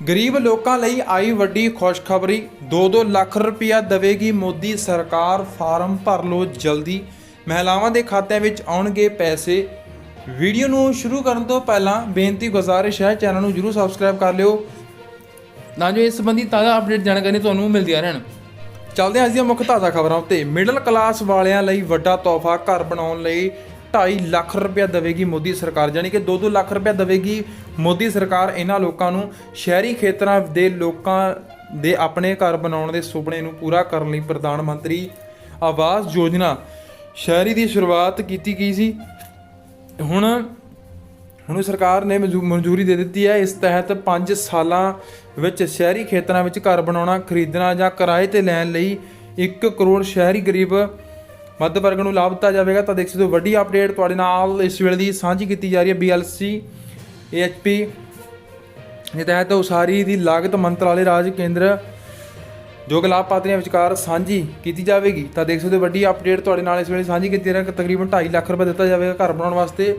ਗਰੀਬ ਲੋਕਾਂ ਲਈ ਆਈ ਵੱਡੀ ਖੁਸ਼ਖਬਰੀ। 2-2 ਲੱਖ ਰੁਪਇਆ ਦੇਵੇਗੀ ਮੋਦੀ ਸਰਕਾਰ, ਫਾਰਮ ਭਰ ਲਓ ਜਲਦੀ। ਮਹਿਲਾਵਾਂ ਦੇ ਖਾਤਿਆਂ ਵਿੱਚ ਆਉਣਗੇ ਪੈਸੇ। ਵੀਡੀਓ ਨੂੰ ਸ਼ੁਰੂ ਕਰਨ ਤੋਂ ਪਹਿਲਾਂ ਬੇਨਤੀ ਗੁਜ਼ਾਰਿਸ਼ ਹੈ, ਚੈਨਲ ਨੂੰ ਜਰੂਰ ਸਬਸਕ੍ਰਾਈਬ ਕਰ ਲਿਓ। ਤਾਂ ਜੋ ਇਸ ਸੰਬੰਧੀ ਤਾਜ਼ਾ ਅਪਡੇਟ ਜਾਣਕਾਰੀ ਤੁਹਾਨੂੰ ਮਿਲਦੀਆਂ ਰਹਿਣ। ਚੱਲਦੇ ਹਾਂ ਅੱਜ ਦੀਆਂ ਮੁੱਖ ਤਾਜ਼ਾ ਖਬਰਾਂ ਉੱਤੇ। ਮਿਡਲ ਕਲਾਸ ਵਾਲਿਆਂ ਲਈ ਵੱਡਾ ਤੋਹਫਾ ਘਰ ਬਣਾਉਣ ਲਈ 2.5 ਲੱਖ ਰੁਪਇਆ ਦੇਵੇਗੀ ਮੋਦੀ ਸਰਕਾਰ ਯਾਨੀ ਕਿ 2-2 ਲੱਖ ਰੁਪਇਆ ਦੇਵੇਗੀ ਮੋਦੀ ਸਰਕਾਰ ਇਹਨਾਂ ਲੋਕਾਂ ਨੂੰ ਸ਼ਹਿਰੀ ਖੇਤਰਾਂ ਦੇ ਲੋਕਾਂ ਦੇ ਆਪਣੇ ਘਰ ਬਣਾਉਣ ਦੇ ਸੁਪਨੇ ਨੂੰ ਪੂਰਾ ਕਰਨ ਲਈ ਪ੍ਰਧਾਨ ਮੰਤਰੀ ਆਵਾਸ ਯੋਜਨਾ। ਸ਼ਹਿਰੀ ਦੀ ਸ਼ੁਰੂਆਤ ਕੀਤੀ ਗਈ ਸੀ। ਹੁਣ ਹੁਣ ਸਰਕਾਰ ਨੇ ਮਨਜ਼ੂ- ਮਨਜ਼ੂਰੀ ਦੇ ਦਿੱਤੀ ਹੈ। ਇਸ ਤਹਿਤ 5 ਸਾਲਾਂ ਵਿੱਚ ਸ਼ਹਿਰੀ ਖੇਤਰਾਂ ਵਿੱਚ ਘਰ ਬਣਾਉਣਾ, ਖਰੀਦਣਾ ਜਾਂ ਕਿਰਾਏ ਤੇ ਲੈਣ ਲਈ 1 ਕਰੋੜ ਸ਼ਹਿਰੀ ਗਰੀਬ ਮੱਧ ਵਰਗ ਨੂੰ ਲਾਭ ਦਿੱਤਾ ਜਾਵੇਗਾ, ਤਾਂ ਦੇਖ ਸਕਦੇ ਹੋ ਵੱਡੀ ਅਪਡੇਟ ਤੁਹਾਡੇ ਨਾਲ ਇਸ ਵੇਲੇ ਦੀ ਸਾਂਝੀ ਕੀਤੀ ਜਾ ਰਹੀ ਹੈ BLC AHP ਦੇ ਤਹਿਤ ਉਸਾਰੀ ਦੀ ਲਾਗਤ ਮੰਤਰਾਲੇ ਰਾਜ ਕੇਂਦਰ ਜੋ ਕਿ ਲਾਭਪਾਤਰੀਆਂ ਵਿਚਕਾਰ ਸਾਂਝੀ ਕੀਤੀ ਜਾਵੇਗੀ, ਤਾਂ ਦੇਖ ਸਕਦੇ ਹੋ ਵੱਡੀ ਅਪਡੇਟ ਤੁਹਾਡੇ ਨਾਲ ਇਸ ਵੇਲੇ ਸਾਂਝੀ ਕੀਤੀ ਜਾ ਰਹੀ ਹੈ ਤਕਰੀਬਨ 2.5 ਲੱਖ ਰੁਪਏ ਦਿੱਤਾ ਜਾਵੇਗਾ ਘਰ ਬਣਾਉਣ ਵਾਸਤੇ।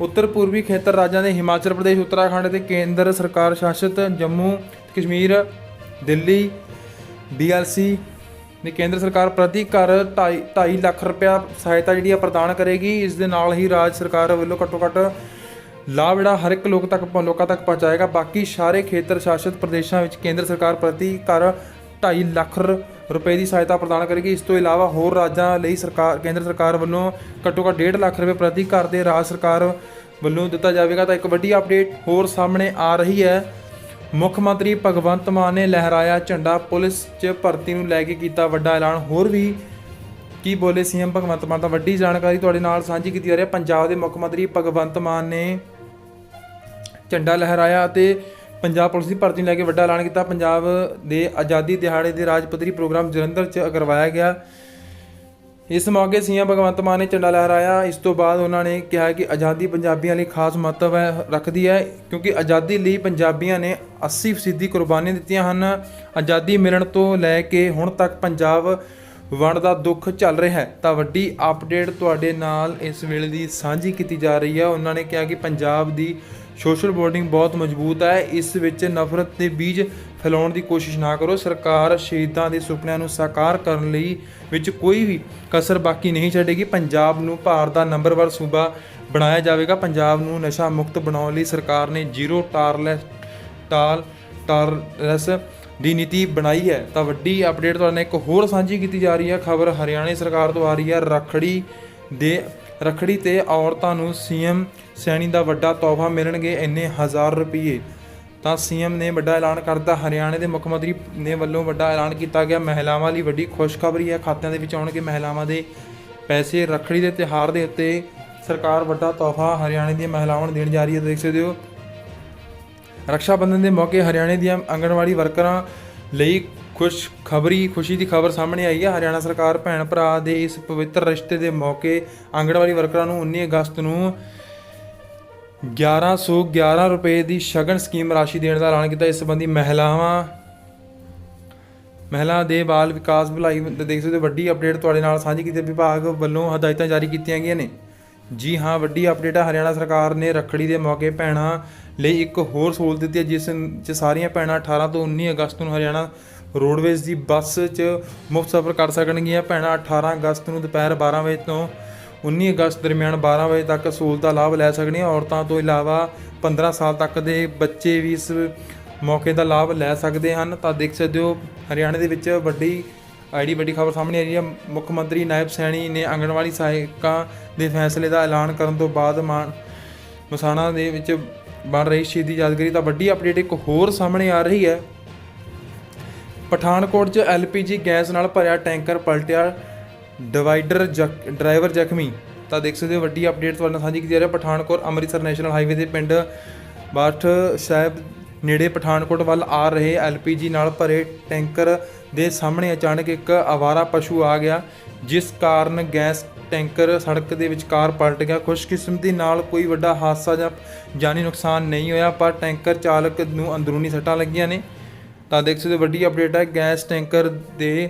ਉੱਤਰ ਪੂਰਬੀ ਖੇਤਰ ਰਾਜਾਂ ਦੇ ਹਿਮਾਚਲ ਪ੍ਰਦੇਸ਼, ਉੱਤਰਾਖੰਡ ਤੇ ਕੇਂਦਰ ਸਰਕਾਰ ਸ਼ਾਸਿਤ ਜੰਮੂ, ਕਸ਼ਮੀਰ, ਦਿੱਲੀ BLC ਨੇ ਕੇਂਦਰ ਸਰਕਾਰ ਪ੍ਰਤੀ ਘਰ 2.5 ਲੱਖ ਰੁਪਇਆ ਸਹਾਇਤਾ ਜਿਹੜੀ ਆ ਪ੍ਰਦਾਨ ਕਰੇਗੀ। ਇਸ ਦੇ ਨਾਲ ਹੀ ਰਾਜ ਸਰਕਾਰ ਵੱਲੋਂ ਘੱਟੋ ਘੱਟ ਲਾਭ ਜਿਹੜਾ ਹਰ ਇੱਕ ਲੋਕ ਤੱਕ, ਲੋਕਾਂ ਤੱਕ ਪਹੁੰਚਾਏਗਾ। ਬਾਕੀ ਸਾਰੇ ਖੇਤਰ ਸ਼ਾਸਿਤ ਪ੍ਰਦੇਸ਼ਾਂ ਵਿੱਚ ਕੇਂਦਰ ਸਰਕਾਰ ਪ੍ਰਤੀ ਘਰ 2.5 ਲੱਖ ਰ- ਰੁਪਏ ਦੀ ਸਹਾਇਤਾ ਪ੍ਰਦਾਨ ਕਰੇਗੀ। ਇਸ ਤੋਂ ਇਲਾਵਾ ਹੋਰ ਰਾਜਾਂ ਲਈ ਸਰਕਾਰ, ਕੇਂਦਰ ਸਰਕਾਰ ਵੱਲੋਂ ਘੱਟੋ ਘੱਟ 1.5 ਲੱਖ ਰੁਪਏ ਪ੍ਰਤੀ ਘਰ ਦੇ ਰਾਜ ਸਰਕਾਰ ਵੱਲੋਂ ਦਿੱਤਾ ਜਾਵੇਗਾ। ਤਾਂ ਇੱਕ ਵੱਡੀ ਅਪਡੇਟ ਹੋਰ ਸਾਹਮਣੇ ਆ ਰਹੀ ਹੈ। ਮੁੱਖ ਮੰਤਰੀ ਭਗਵੰਤ ਮਾਨ ਨੇ ਲਹਿਰਾਇਆ ਝੰਡਾ, ਪੁਲਿਸ 'ਚ ਭਰਤੀ ਨੂੰ ਲੈ ਕੇ ਕੀਤਾ ਵੱਡਾ ਐਲਾਨ। ਹੋਰ ਵੀ ਕੀ ਬੋਲੇ ਸੀਐਮ ਭਗਵੰਤ ਮਾਨ? ਤਾਂ ਵੱਡੀ ਜਾਣਕਾਰੀ ਤੁਹਾਡੇ ਨਾਲ ਸਾਂਝੀ ਕੀਤੀ ਜਾ ਰਹੀ ਹੈ। ਪੰਜਾਬ ਦੇ ਮੁੱਖ ਮੰਤਰੀ ਭਗਵੰਤ ਮਾਨ ਨੇ ਝੰਡਾ ਲਹਿਰਾਇਆ ਅਤੇ ਪੰਜਾਬ ਪੁਲਿਸ ਦੀ ਭਰਤੀ ਨੂੰ ਲੈ ਕੇ ਵੱਡਾ ਐਲਾਨ ਕੀਤਾ। ਪੰਜਾਬ ਦੇ ਆਜ਼ਾਦੀ ਦਿਹਾੜੇ ਦੇ ਰਾਜ ਪੱਧਰੀ ਪ੍ਰੋਗਰਾਮ ਜਲੰਧਰ 'ਚ ਕਰਵਾਇਆ ਗਿਆ। ਇਸ ਮੌਕੇ ਸੀਐਮ ਭਗਵੰਤ ਮਾਨ ਨੇ ਝੰਡਾ ਲਹਿਰਾਇਆ। ਇਸ ਤੋਂ ਬਾਅਦ ਉਹਨਾਂ ਨੇ ਕਿਹਾ ਕਿ ਆਜ਼ਾਦੀ ਪੰਜਾਬੀਆਂ ਲਈ ਖਾਸ ਮਹੱਤਵ ਹੈ, ਰੱਖਦੀ ਹੈ, ਕਿਉਂਕਿ ਆਜ਼ਾਦੀ ਲਈ ਪੰਜਾਬੀਆਂ ਨੇ 80% ਕੁਰਬਾਨੀਆਂ ਦਿੱਤੀਆਂ ਹਨ। ਆਜ਼ਾਦੀ ਮਿਲਣ ਤੋਂ ਲੈ ਕੇ ਹੁਣ ਤੱਕ ਪੰਜਾਬ ਵੰਡ ਦਾ ਦੁੱਖ ਚੱਲ ਰਿਹਾ ਹੈ। ਤਾਂ ਵੱਡੀ ਅਪਡੇਟ ਤੁਹਾਡੇ ਨਾਲ ਇਸ ਵੇਲੇ ਦੀ ਸਾਂਝੀ ਕੀਤੀ ਜਾ ਰਹੀ ਹੈ। ਉਹਨਾਂ ਨੇ ਕਿਹਾ ਕਿ ਪੰਜਾਬ ਦੀ ਸੋਸ਼ਲ ਬੋਰਡਿੰਗ ਬਹੁਤ ਮਜ਼ਬੂਤ ਹੈ। ਇਸ ਵਿੱਚ ਨਫ਼ਰਤ ਦੇ ਬੀਜ ਫੈਲਾਉਣ ਦੀ ਕੋਸ਼ਿਸ਼ ਨਾ ਕਰੋ। ਸਰਕਾਰ ਸ਼ਹੀਦਾਂ ਦੇ ਸੁਪਨਿਆਂ ਨੂੰ ਸਾਕਾਰ ਕਰਨ ਲਈ ਵਿੱਚ ਕੋਈ ਵੀ ਕਸਰ ਬਾਕੀ ਨਹੀਂ ਛੱਡੇਗੀ। ਪੰਜਾਬ ਨੂੰ ਭਾਰਤ ਦਾ ਨੰਬਰ 1 ਸੂਬਾ ਬਣਾਇਆ ਜਾਵੇਗਾ। ਪੰਜਾਬ ਨੂੰ ਨਸ਼ਾ ਮੁਕਤ ਬਣਾਉਣ ਲਈ ਸਰਕਾਰ ਨੇ ਜ਼ੀਰੋ ਟਾਰਲੈਸ ਟਾਲ ਟਾਰਲੈਸ ਦੀ ਨੀਤੀ ਬਣਾਈ ਹੈ। ਤਾਂ ਵੱਡੀ ਅਪਡੇਟ ਤੁਹਾਡੇ ਨਾਲ ਇੱਕ ਹੋਰ ਸਾਂਝੀ ਕੀਤੀ ਜਾ ਰਹੀ ਹੈ। ਖਬਰ ਹਰਿਆਣਾ ਸਰਕਾਰ ਤੋਂ ਆ ਰਹੀ ਹੈ। ਰਖੜੀ ਦੇ ਰਖੜੀ ਤੇ ਔਰਤਾਂ ਨੂੰ ਸੀਐਮ ਸੈਣੀ ਦਾ ਵੱਡਾ ਤੋਹਫਾ ਮਿਲਣਗੇ। ਇੰਨੇ ਹਜ਼ਾਰ ਰੁਪਏ ਤਾਂ ਸੀਐਮ ਨੇ ਵੱਡਾ ਐਲਾਨ ਕਰਤਾ। ਹਰਿਆਣਾ ਦੇ ਮੁੱਖ ਮੰਤਰੀ ਨੇ ਵੱਲੋਂ ਵੱਡਾ ਐਲਾਨ ਕੀਤਾ ਗਿਆ। ਮਹਿਲਾਵਾਂ ਲਈ ਵੱਡੀ ਖੁਸ਼ਖਬਰੀ ਹੈ। ਖਾਤਿਆਂ ਦੇ ਵਿੱਚ ਆਉਣਗੇ ਮਹਿਲਾਵਾਂ ਦੇ ਪੈਸੇ। ਰੱਖੜੀ ਦੇ ਤਿਹਾਰ ਦੇ ਉੱਤੇ ਸਰਕਾਰ ਵੱਡਾ ਤੋਹਫਾ ਹਰਿਆਣੇ ਦੀਆਂ ਮਹਿਲਾਵਾਂ ਨੂੰ ਦੇਣ ਜਾ ਰਹੀ ਹੈ। ਦੇਖ ਸਕਦੇ ਹੋ। ਰਕਸ਼ਾ ਬੰਧਨ ਦੇ ਮੌਕੇ ਹਰਿਆਣੇ ਦੀਆਂ ਆਂਗਣਵਾੜੀ ਵਰਕਰਾਂ ਲਈ ਖੁਸ਼ ਖਬਰੀ ਖੁਸ਼ੀ ਦੀ ਖਬਰ ਸਾਹਮਣੇ ਆਈ ਹੈ। ਹਰਿਆਣਾ ਸਰਕਾਰ ਭੈਣ ਭਰਾ ਦੇ ਇਸ ਪਵਿੱਤਰ ਰਿਸ਼ਤੇ ਦੇ ਮੌਕੇ ਆਂਗਣਵਾੜੀ ਵਰਕਰਾਂ ਨੂੰ 19 ਅਗਸਤ ਨੂੰ 1111 ਰੁਪਏ ਦੀ ਸ਼ਗਨ ਸਕੀਮ ਰਾਸ਼ੀ ਦੇਣ ਦਾ ਐਲਾਨ ਕੀਤਾ। ਇਸ ਸੰਬੰਧੀ ਮਹਿਲਾਵਾਂ ਮਹਿਲਾ ਦੇ ਬਾਲ ਵਿਕਾਸ ਭਲਾਈ ਦੇਖ ਸਕਦੇ ਹੋ। ਵੱਡੀ ਅਪਡੇਟ ਤੁਹਾਡੇ ਨਾਲ ਸਾਂਝੀ ਕੀਤੀ। ਵਿਭਾਗ ਵੱਲੋਂ ਹਦਾਇਤਾਂ ਜਾਰੀ ਕੀਤੀਆਂ ਗਈਆਂ ਨੇ। ਜੀ ਹਾਂ, ਵੱਡੀ ਅਪਡੇਟ ਹੈ ਹਰਿਆਣਾ ਸਰਕਾਰ ਨੇ ਰੱਖੜੀ ਦੇ ਮੌਕੇ ਭੈਣਾਂ ਲਈ ਇੱਕ ਹੋਰ ਸਹੂਲਤ ਦਿੱਤੀ ਹੈ, ਜਿਸ 'ਚ ਸਾਰੀਆਂ ਭੈਣਾਂ 18 ਤੋਂ 19 ਅਗਸਤ ਨੂੰ ਹਰਿਆਣਾ ਰੋਡਵੇਜ਼ ਦੀ ਬੱਸ 'ਚ ਮੁਫਤ ਸਫ਼ਰ ਕਰ ਸਕਣਗੀਆਂ। ਭੈਣਾਂ 18 ਅਗਸਤ ਨੂੰ ਦੁਪਹਿਰ 12 ਵਜੇ ਤੋਂ 19 ਅਗਸਤ ਦਰਮਿਆਨ 12 ਵਜੇ ਤੱਕ ਸਹੂਲਤ ਦਾ ਲਾਭ ਲੈ ਸਕਣੀਆਂ ਔਰਤਾਂ ਤੋਂ ਇਲਾਵਾ 15 ਸਾਲ ਤੱਕ ਦੇ ਬੱਚੇ ਵੀ ਇਸ ਮੌਕੇ ਦਾ ਲਾਭ ਲੈ ਸਕਦੇ ਹਨ। ਤਾਂ ਦੇਖ ਸਕਦੇ ਹੋ, ਹਰਿਆਣਾ ਦੇ ਵਿੱਚ ਵੱਡੀ, ਆਈਡੀ ਵੱਡੀ ਖਬਰ ਸਾਹਮਣੇ ਆ ਰਹੀ ਹੈ। ਮੁੱਖ ਮੰਤਰੀ ਨਾਇਬ ਸੈਣੀ ਨੇ ਆਂਗਣਵਾੜੀ ਸਹਾਇਕਾਂ ਦੇ ਫੈਸਲੇ ਦਾ ਐਲਾਨ ਕਰਨ ਤੋਂ ਬਾਅਦ ਮਾਨ ਮਸਾਣਾ ਦੇ ਵਿੱਚ ਬਣ ਰਹੀ ਸ਼ਹੀਦੀ ਯਾਦਗਾਰੀ ਤਾਂ ਵੱਡੀ ਅਪਡੇਟ ਇੱਕ ਹੋਰ ਸਾਹਮਣੇ ਆ ਰਹੀ ਹੈ। ਪਠਾਨਕੋਟ 'ਚ ਐਲਪੀਜੀ ਗੈਸ ਨਾਲ ਭਰਿਆ ਟੈਂਕਰ ਪਲਟਿਆ ਡਿਵਾਈਡਰ ਜ਼ਖ- ਡਰਾਈਵਰ ਜ਼ਖਮੀ, ਤਾਂ ਦੇਖ ਸਕਦੇ ਹੋ ਵੱਡੀ ਅਪਡੇਟ ਤੁਹਾਡੇ ਨਾਲ ਸਾਂਝੀ ਕੀਤੀ ਜਾ ਰਹੀ ਹੈ। ਪਠਾਨਕੋਟ ਅੰਮ੍ਰਿਤਸਰ ਨੈਸ਼ਨਲ ਹਾਈਵੇ ਦੇ ਪਿੰਡ ਬਾਠ ਸਾਹਿਬ ਨੇੜੇ ਪਠਾਨਕੋਟ ਵੱਲ ਆ ਰਹੇ ਐਲਪੀਜੀ ਨਾਲ ਭਰੇ ਟੈਂਕਰ ਦੇ ਸਾਹਮਣੇ ਅਚਾਨਕ ਇੱਕ ਆਵਾਰਾ ਪਸ਼ੂ ਆ ਗਿਆ, ਜਿਸ ਕਾਰਨ ਗੈਸ ਟੈਂਕਰ ਸੜਕ ਦੇ ਵਿਚਕਾਰ ਪਲਟ ਗਿਆ। ਖੁਸ਼ਕਿਸਮਤੀ ਨਾਲ ਕੋਈ ਵੱਡਾ ਹਾਦਸਾ ਜਾਂ ਜਾਨੀ ਨੁਕਸਾਨ ਨਹੀਂ ਹੋਇਆ, ਪਰ ਟੈਂਕਰ ਚਾਲਕ ਨੂੰ ਅੰਦਰੂਨੀ ਸੱਟਾਂ ਲੱਗੀਆਂ ਨੇ। ਤਾਂ ਦੇਖ ਸਕਦੇ ਹੋ ਵੱਡੀ ਅਪਡੇਟ ਹੈ, ਗੈਸ ਟੈਂਕਰ ਦੇ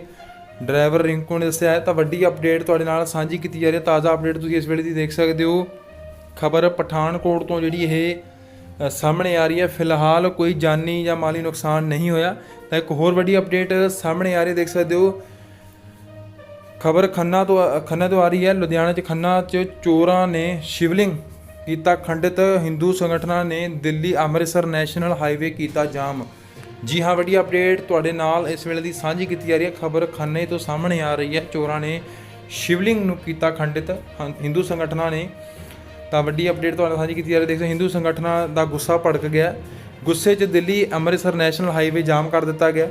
ਡਰਾਈਵਰ ਰਿੰਕੂ ਨੇ ਦੱਸਿਆ ਹੈ, ਤਾਂ ਵੱਡੀ ਅਪਡੇਟ ਤੁਹਾਡੇ ਨਾਲ ਸਾਂਝੀ ਕੀਤੀ ਜਾ ਰਹੀ ਹੈ। ਤਾਜ਼ਾ ਅਪਡੇਟ ਤੁਸੀਂ ਇਸ ਵੇਲੇ ਦੀ ਦੇਖ ਸਕਦੇ ਹੋ। ਖਬਰ ਪਠਾਨਕੋਟ ਤੋਂ ਜਿਹੜੀ ਇਹ ਸਾਹਮਣੇ ਆ ਰਹੀ ਹੈ। ਫਿਲਹਾਲ ਕੋਈ ਜਾਨੀ ਜਾਂ ਮਾਲੀ ਨੁਕਸਾਨ ਨਹੀਂ ਹੋਇਆ। ਤਾਂ ਇੱਕ ਹੋਰ ਵੱਡੀ ਅਪਡੇਟ ਸਾਹਮਣੇ ਆ ਰਹੀ ਦੇਖ ਸਕਦੇ ਹੋ। ਖਬਰ ਖੰਨਾ ਤੋਂ ਖੰਨਾ ਤੋਂ ਆ ਰਹੀ ਹੈ। ਲੁਧਿਆਣਾ 'ਚ ਖੰਨਾ 'ਚ ਚੋਰਾਂ ਨੇ ਸ਼ਿਵਲਿੰਗ ਕੀਤਾ ਖੰਡਿਤ। ਹਿੰਦੂ ਸੰਗਠਨਾਂ ਨੇ ਦਿੱਲੀ ਅੰਮ੍ਰਿਤਸਰ ਨੈਸ਼ਨਲ ਹਾਈਵੇ ਕੀਤਾ ਜਾਮ। ਜੀ ਹਾਂ, ਵੱਡੀ ਅਪਡੇਟ ਤੁਹਾਡੇ ਨਾਲ ਇਸ ਵੇਲੇ ਦੀ ਸਾਂਝੀ ਕੀਤੀ ਜਾ ਰਹੀ ਹੈ। ਖਬਰ ਖੰਨੇ ਤੋਂ ਸਾਹਮਣੇ ਆ ਰਹੀ ਹੈ। ਚੋਰਾਂ ਨੇ ਸ਼ਿਵਲਿੰਗ ਨੂੰ ਕੀਤਾ ਖੰਡਿਤ ਹਨ- ਹਿੰਦੂ ਸੰਗਠਨਾਂ ਨੇ। ਤਾਂ ਵੱਡੀ ਅਪਡੇਟ ਤੁਹਾਡੇ ਨਾਲ ਸਾਂਝੀ ਕੀਤੀ ਜਾ ਰਹੀ ਹੈ। ਹਿੰਦੂ ਸੰਗਠਨਾਂ ਦਾ ਗੁੱਸਾ ਭੜਕ ਗਿਆ। ਗੁੱਸੇ 'ਚ Delhi Amritsar national highway jam ਕਰ ਦਿੱਤਾ ਗਿਆ।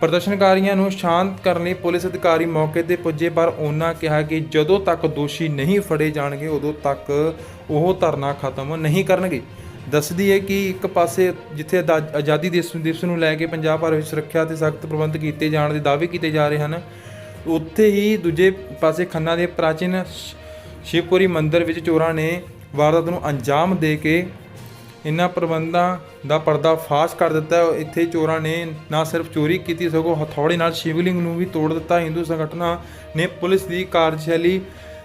ਪ੍ਰਦਰਸ਼ਨਕਾਰੀਆਂ ਨੂੰ ਸ਼ਾਂਤ ਕਰਨ ਲਈ ਪੁਲਿਸ ਅਧਿਕਾਰੀ ਮੌਕੇ ਤੇ ਪੁੱਜੇ, ਪਰ ਉਹਨਾਂ ਕਿਹਾ ਕਿ ਜਦੋਂ ਤੱਕ ਦੋਸ਼ੀ ਨਹੀਂ ਫੜੇ ਜਾਣਗੇ, ਉਦੋਂ ਤੱਕ ਉਹ ਧਰਨਾ ਖਤਮ ਨਹੀਂ ਕਰਨਗੇ। ਦੱਸਦੀ ਹੈ ਕਿ ਇੱਕ ਪਾਸੇ ਜਿੱਥੇ ਅਦਾ, ਆਜ਼ਾਦੀ ਦਿਵਸ ਦਿਵਸ ਨੂੰ ਲੈ ਕੇ ਪੰਜਾਬ ਭਰ ਵਿੱਚ ਸੁਰੱਖਿਆ ਤੇ ਸਖਤ ਪ੍ਰਬੰਧ ਕੀਤੇ ਜਾਣ ਦੇ ਦਾਅਵੇ ਕੀਤੇ ਜਾ ਰਹੇ ਹਨ, ਉੱਥੇ ਹੀ ਦੂਜੇ ਪਾਸੇ ਖੰਨਾ ਦੇ ਪ੍ਰਾਚੀਨ ਸ਼- ਸ਼ਿਵਪੁਰੀ ਮੰਦਿਰ ਵਿੱਚ ਚੋਰਾਂ ਨੇ ਵਾਰਦਾਤ ਨੂੰ ਅੰਜਾਮ ਦੇ ਕੇ ਇਨ੍ਹਾਂ ਪ੍ਰਬੰਧਾਂ ਦਾ ਪਰਦਾ ਫਾਸ਼ ਕਰ ਦਿੱਤਾ ਹੈ। ਇੱਥੇ ਚੋਰਾਂ ਨੇ ਨਾ ਸਿਰਫ ਚੋਰੀ ਕੀਤੀ, ਸਗੋਂ ਹਥੌੜੇ ਨਾਲ ਸ਼ਿਵਲਿੰਗ ਨੂੰ ਵੀ ਤੋੜ ਦਿੱਤਾ ਹਿੰਦੂ ਸੰਗਠਨਾਂ ਨੇ ਪੁਲਿਸ ਦੀ ਕਾਰਜਸ਼ੈਲੀ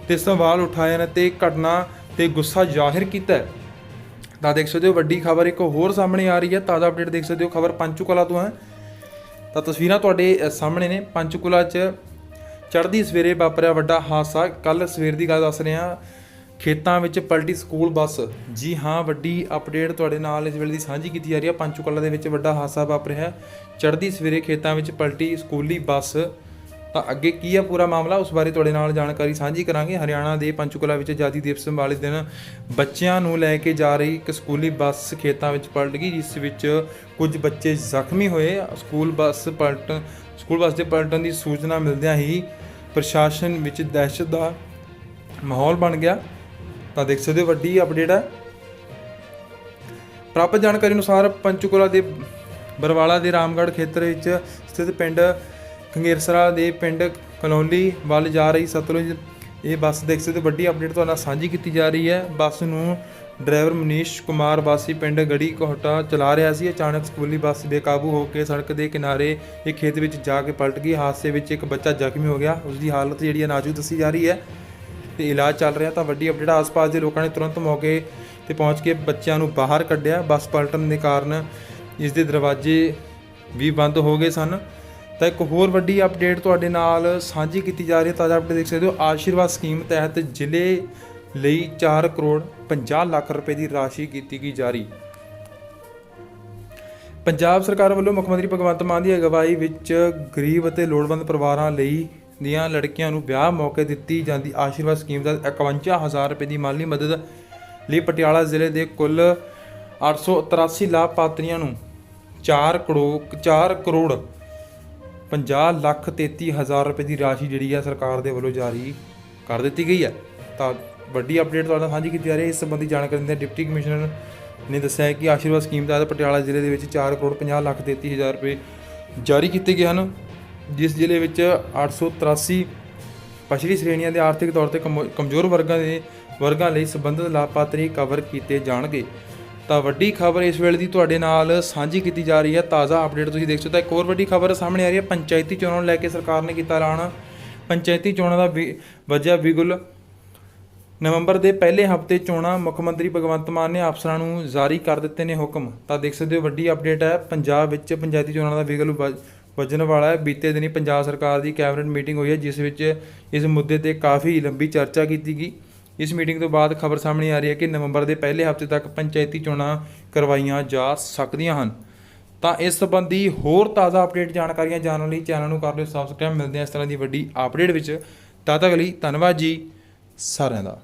ਤੇ ਸਵਾਲ ਉਠਾਏ ਨੇ ਤੇ ਘਟਨਾ ਤੇ ਗੁੱਸਾ ਜ਼ਾਹਿਰ ਕੀਤਾ ਹੈ ਤਾਂ ਦੇਖ ਸਕਦੇ ਹੋ ਵੱਡੀ ਖਬਰ ਇੱਕ ਹੋਰ ਸਾਹਮਣੇ ਆ ਰਹੀ ਹੈ, ਤਾਜ਼ਾ ਅਪਡੇਟ ਦੇਖ ਸਕਦੇ ਹੋ, ਖਬਰ ਪੰਚਕੂਲਾ ਤੋਂ ਹੈ। ਤਾਂ ਤਸਵੀਰਾਂ ਤੁਹਾਡੇ ਸਾਹਮਣੇ ਨੇ, ਪੰਚਕੂਲਾ 'ਚ ਚੜ੍ਹਦੀ ਸਵੇਰੇ ਵਾਪਰਿਆ ਵੱਡਾ ਹਾਦਸਾ ਕੱਲ ਸਵੇਰ ਦੀ ਗੱਲ ਦੱਸ ਰਹੇ ਹਾਂ ਖੇਤਾਂ ਵਿੱਚ ਪਲਟੀ ਸਕੂਲ ਬੱਸ। ਜੀ ਹਾਂ, ਵੱਡੀ ਅਪਡੇਟ ਤੁਹਾਡੇ ਨਾਲ ਇਸ ਵੇਲੇ ਦੀ ਸਾਂਝੀ ਕੀਤੀ ਜਾ ਰਹੀ ਹੈ, ਪੰਚਕੂਲਾ ਦੇ ਵਿੱਚ ਵੱਡਾ ਹਾਦਸਾ ਵਾਪਰਿਆ, ਚੜ੍ਹਦੀ ਸਵੇਰੇ ਖੇਤਾਂ ਵਿੱਚ ਪਲਟੀ ਸਕੂਲੀ ਬੱਸ। ਤਾਂ ਅੱਗੇ ਕੀ ਹੈ ਪੂਰਾ ਮਾਮਲਾ? ਉਸ ਬਾਰੇ ਤੁਹਾਡੇ ਨਾਲ ਜਾਣਕਾਰੀ ਸਾਂਝੀ ਕਰਾਂਗੇ। ਹਰਿਆਣਾ ਦੇ ਪੰਚਕੂਲਾ ਵਿੱਚ ਆਜ਼ਾਦੀ ਦਿਵਸ ਵਾਲੇ ਦਿਨ ਬੱਚਿਆਂ ਨੂੰ ਲੈ ਕੇ ਜਾ ਰਹੀ ਇੱਕ ਸਕੂਲੀ ਬੱਸ ਖੇਤਾਂ ਵਿੱਚ ਪਲਟ ਗਈ, ਜਿਸ ਵਿੱਚ ਕੁਝ ਬੱਚੇ ਜ਼ਖਮੀ ਹੋਏ। ਸਕੂਲ ਬੱਸ ਪਲਟ, ਸਕੂਲ ਬੱਸ ਦੇ ਪਲਟਣ ਦੀ ਸੂਚਨਾ ਮਿਲਦਿਆਂ ਹੀ ਪ੍ਰਸ਼ਾਸਨ ਵਿੱਚ ਦਹਿਸ਼ਤ ਦਾ ਮਾਹੌਲ ਬਣ ਗਿਆ। ਤਾਂ ਦੇਖ ਸਕਦੇ ਹੋ ਵੱਡੀ ਅਪਡੇਟ ਹੈ ਪ੍ਰਾਪਤ ਜਾਣਕਾਰੀ ਅਨੁਸਾਰ ਪੰਚਕੂਲਾ ਦੇ ਬਰਵਾਲਾ ਦੇ ਰਾਮਗੜ੍ਹ ਖੇਤਰ ਵਿੱਚ ਸਥਿਤ ਪਿੰਡ ਖੰਗੇਰਸਰਾ ਦੇ ਪਿੰਡ ਕਲੌਲੀ ਵੱਲ ਜਾ ਰਹੀ ਸਤਲੁਜ ਇਹ ਬੱਸ ਦੇਖ ਸਕਦੇ ਹੋ ਵੱਡੀ ਅਪਡੇਟ ਤੁਹਾਡੇ ਨਾਲ ਸਾਂਝੀ ਕੀਤੀ ਜਾ ਰਹੀ ਹੈ। ਬੱਸ ਨੂੰ ਡਰਾਈਵਰ ਮਨੀਸ਼ ਕੁਮਾਰ ਵਾਸੀ ਪਿੰਡ ਗੜੀ ਕੋਹਟਾ ਚਲਾ ਰਿਹਾ ਸੀ। ਅਚਾਨਕ ਸਕੂਲੀ ਬੱਸ ਬੇਕਾਬੂ ਹੋ ਕੇ ਸੜਕ ਦੇ ਕਿਨਾਰੇ ਇੱਕ ਖੇਤ ਵਿੱਚ ਜਾ ਕੇ ਪਲਟ ਗਈ। ਹਾਦਸੇ ਵਿੱਚ ਇੱਕ ਬੱਚਾ ਜ਼ਖਮੀ ਹੋ ਗਿਆ। ਉਸ ਦੀ ਹਾਲਤ ਜਿਹੜੀ ਹੈ ਨਾਜ਼ੁਕ ਦੱਸੀ ਜਾ ਰਹੀ ਹੈ ਤੇ ਇਲਾਜ ਚੱਲ ਰਿਹਾ ਤਾਂ ਵੱਡੀ ਅਪਡੇਟ ਆਸ-ਪਾਸ ਦੇ ਲੋਕਾਂ ਨੇ ਤੁਰੰਤ ਮੌਕੇ ਤੇ ਪਹੁੰਚ ਕੇ ਬੱਚਿਆਂ ਨੂੰ ਬਾਹਰ ਕੱਢਿਆ। ਬੱਸ ਪਲਟਣ ਦੇ ਕਾਰਨ ਇਸ ਦੇ ਦਰਵਾਜ਼ੇ ਵੀ ਬੰਦ ਹੋ ਗਏ ਸਨ। ਤਾਂ ਇੱਕ ਹੋਰ ਵੱਡੀ ਅਪਡੇਟ ਤੁਹਾਡੇ ਨਾਲ ਸਾਂਝੀ ਕੀਤੀ ਜਾ ਰਹੀ ਹੈ, ਤਾਜ਼ਾ ਅਪਡੇਟ ਦੇਖ ਸਕਦੇ ਹੋ। ਆਸ਼ੀਰਵਾਦ ਸਕੀਮ ਤਹਿਤ ਜ਼ਿਲ੍ਹੇ ਲਈ 4 ਕਰੋੜ 50 ਲੱਖ ਰੁਪਏ ਦੀ ਰਾਸ਼ੀ ਕੀਤੀ ਗਈ ਜਾਰੀ। ਪੰਜਾਬ ਸਰਕਾਰ ਵੱਲੋਂ ਮੁੱਖ ਮੰਤਰੀ ਭਗਵੰਤ ਮਾਨ ਦੀ ਅਗਵਾਈ ਵਿੱਚ ਗਰੀਬ ਅਤੇ ਲੋੜਵੰਦ ਪਰਿਵਾਰਾਂ ਲਈ ਦੀਆਂ ਲੜਕੀਆਂ ਨੂੰ ਵਿਆਹ ਮੌਕੇ ਦਿੱਤੀ ਜਾਂਦੀ ਆਸ਼ੀਰਵਾਦ ਸਕੀਮ ਦਾ 51000 ਰੁਪਏ ਦੀ ਮਾਲੀ ਮਦਦ ਲਈ ਪਟਿਆਲਾ ਜ਼ਿਲ੍ਹੇ ਦੇ ਕੁੱਲ 883 ਲਾਭਪਾਤਰੀਆਂ ਨੂੰ 4 ਕਰੋੜ 4 ਕਰੋੜ 50 ਲੱਖ 33 ਹਜ਼ਾਰ ਰੁਪਏ ਦੀ ਰਾਸ਼ੀ ਜਿਹੜੀ ਹੈ ਸਰਕਾਰ ਦੇ ਵੱਲੋਂ ਜਾਰੀ ਕਰ ਦਿੱਤੀ ਗਈ ਹੈ ਤਾਂ ਵੱਡੀ ਅਪਡੇਟ ਤੁਹਾਡੇ ਨਾਲ ਸਾਂਝੀ ਕੀਤੀ ਜਾ ਰਹੀ ਹੈ। ਇਸ ਸੰਬੰਧੀ ਜਾਣਕਾਰੀ ਦਿੰਦੇ ਡਿਪਟੀ ਕਮਿਸ਼ਨਰ ਨੇ ਦੱਸਿਆ ਕਿ ਆਸ਼ੀਰਵਾਦ ਸਕੀਮ ਤਹਿਤ ਪਟਿਆਲਾ ਜ਼ਿਲ੍ਹੇ ਦੇ ਵਿੱਚ 4 ਕਰੋੜ 50 ਲੱਖ 33 ਹਜ਼ਾਰ ਰੁਪਏ ਜਾਰੀ ਕੀਤੇ ਗਏ ਹਨ। ਜਿਸ ਜ਼ਿਲ੍ਹੇ ਵਿੱਚ 883 ਪਛੜੀ ਸ਼੍ਰੇਣੀਆਂ ਦੇ ਆਰਥਿਕ ਤੌਰ ਤੇ ਕਮੋ- ਕਮਜ਼ੋਰ ਵਰਗਾਂ ਦੇ, ਵਰਗਾਂ ਲਈ ਸੰਬੰਧਿਤ ਲਾਭਪਾਤਰੀ ਕਵਰ ਕੀਤੇ ਜਾਣਗੇ। ਤਾਂ ਵੱਡੀ ਖਬਰ ਇਸ ਵੇਲੇ ਦੀ ਤੁਹਾਡੇ ਨਾਲ ਸਾਂਝੀ ਕੀਤੀ ਜਾ ਰਹੀ ਹੈ, ਤਾਜ਼ਾ ਅਪਡੇਟ ਤੁਸੀਂ ਦੇਖ ਸਕਦੇ ਹੋ। ਤਾਂ ਇੱਕ ਹੋਰ ਵੱਡੀ ਖਬਰ ਸਾਹਮਣੇ ਆ ਰਹੀ ਹੈ, ਪੰਚਾਇਤੀ ਚੋਣਾਂ ਨੂੰ ਲੈ ਕੇ ਸਰਕਾਰ ਨੇ ਕੀਤਾ ਐਲਾਨ। ਪੰਚਾਇਤੀ ਚੋਣਾਂ ਦਾ ਵੀ- ਵਿਗੁਲ। ਨਵੰਬਰ ਦੇ ਪਹਿਲੇ ਹਫ਼ਤੇ ਚੋਣਾਂ ਮੁੱਖ ਮੰਤਰੀ ਭਗਵੰਤ ਮਾਨ ਨੇ ਅਫਸਰਾਂ ਨੂੰ ਜਾਰੀ ਕਰ ਦਿੱਤੇ ਨੇ ਹੁਕਮ। ਤਾਂ ਦੇਖ ਸਕਦੇ ਹੋ, ਵੱਡੀ ਅਪਡੇਟ ਹੈ, ਪੰਜਾਬ ਵਿੱਚ ਪੰਚਾਇਤੀ ਚੋਣਾਂ ਦਾ ਵਿਗਲ ਵ- ਵੱਜਣ ਵਾਲਾ ਹੈ। ਬੀਤੇ ਦਿਨੀ ਪੰਜਾਬ ਸਰਕਾਰ ਦੀ ਕੈਬਨਿਟ ਮੀਟਿੰਗ ਹੋਈ ਹੈ, ਜਿਸ ਵਿੱਚ ਇਸ ਮੁੱਦੇ ਤੇ ਕਾਫੀ ਲੰਬੀ ਚਰਚਾ ਕੀਤੀ ਗਈ। ਇਸ ਮੀਟਿੰਗ ਤੋਂ ਬਾਅਦ ਖਬਰ ਸਾਹਮਣੇ ਆ ਰਹੀ ਹੈ ਕਿ ਨਵੰਬਰ ਦੇ ਪਹਿਲੇ ਹਫ਼ਤੇ ਤੱਕ ਪੰਚਾਇਤੀ ਚੋਣਾਂ ਕਰਵਾਈਆਂ ਜਾ ਸਕਦੀਆਂ ਹਨ। ਤਾਂ ਇਸ ਸੰਬੰਧੀ ਹੋਰ ਤਾਜ਼ਾ ਅਪਡੇਟ ਜਾਣਕਾਰੀਆਂ ਜਾਣਨ ਲਈ ਚੈਨਲ ਨੂੰ ਕਰ ਲਿਓ ਸਬਸਕ੍ਰਾਈਬ। ਮਿਲਦੇ ਹਾਂ ਇਸ ਤਰ੍ਹਾਂ ਦੀ ਵੱਡੀ ਅਪਡੇਟ ਵਿੱਚ। ਤਦ ਤੱਕ ਲਈ ਧੰਨਵਾਦ ਜੀ। ਸਾਰਿਆਂ ਦਾ।